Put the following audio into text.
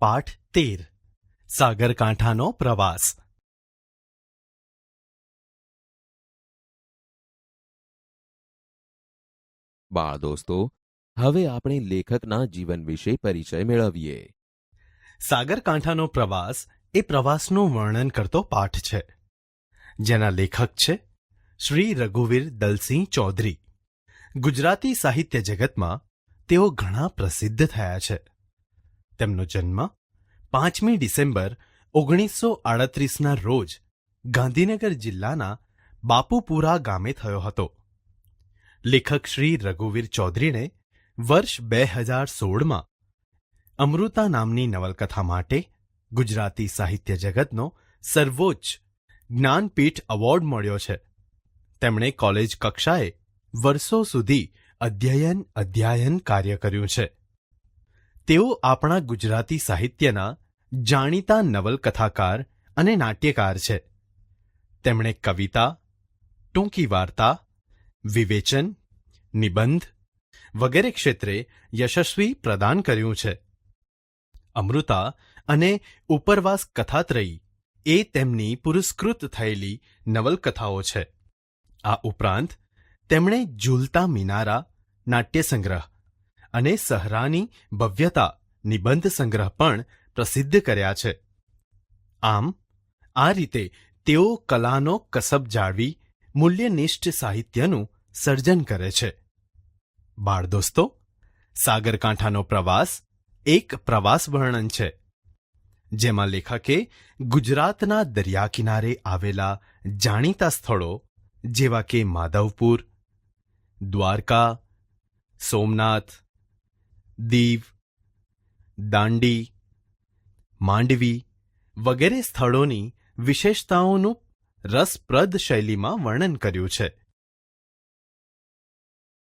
પાઠ તેર. સાગરકાંઠાનો પ્રવાસ. બાળ દોસ્તો હવે આપણે લેખકના જીવન વિશે પરિચય મેળવીએ. સાગરકાંઠાનો પ્રવાસ એ પ્રવાસનું વર્ણન કરતો પાઠ છે. જેના લેખક છે શ્રી રઘુવીર દલસિંહ ચૌધરી. ગુજરાતી સાહિત્ય જગતમાં તેઓ ઘણા પ્રસિદ્ધ થયા છે. તેમનો જન્મ પાંચમી ડિસેમ્બર ઓગણીસો આડત્રીસના રોજ ગાંધીનગર જિલ્લાના બાપુપુરા ગામે થયો હતો. લેખક શ્રી રઘુવીર ચૌધરીને વર્ષ બે હજાર સોળમાં અમૃતા નામની નવલકથા માટે ગુજરાતી સાહિત્ય જગતનો સર્વોચ્ચ જ્ઞાનપીઠ એવોર્ડ મળ્યો છે. તેમણે કોલેજ કક્ષાએ વર્ષો સુધી અધ્યયન અધ્યયન કાર્ય કર્યું છે. તેઓ આપણા ગુજરાતી સાહિત્યના જાણીતા નવલકથાકાર અને નાટ્યકાર છે. તેમણે કવિતા, ટૂંકી વાર્તા, વિવેચન, નિબંધ વગેરે ક્ષેત્રે યશસ્વી પ્રદાન કર્યું છે. અમૃતા અને ઉપરવાસ કથાત્રયી એ તેમની પુરસ્કૃત થયેલી નવલકથાઓ છે. આ ઉપરાંત તેમણે ઝૂલતા મિનારા નાટ્ય સંગ્રહ અને સહરાની ભવ્યતા નિબંધ સંગ્રહ પણ પ્રસિદ્ધ કર્યા છે. આમ, આ રીતે તેઓ કલાનો કસબ જાળવી મૂલ્યનિષ્ઠ સાહિત્યનું સર્જન કરે છે. બાળ દોસ્તો સાગરકાંઠાનો પ્રવાસ એક પ્રવાસ વર્ણન છે, જેમાં લેખકે ગુજરાતના દરિયા કિનારે આવેલા જાણીતા સ્થળો જેવા કે માધવપુર, દ્વારકા, સોમનાથ દીવ દાંડી માંડવી વગેરે સ્થળોની વિશેષતાઓનું રસપ્રદ શૈલીમાં વર્ણન કર્યું છે.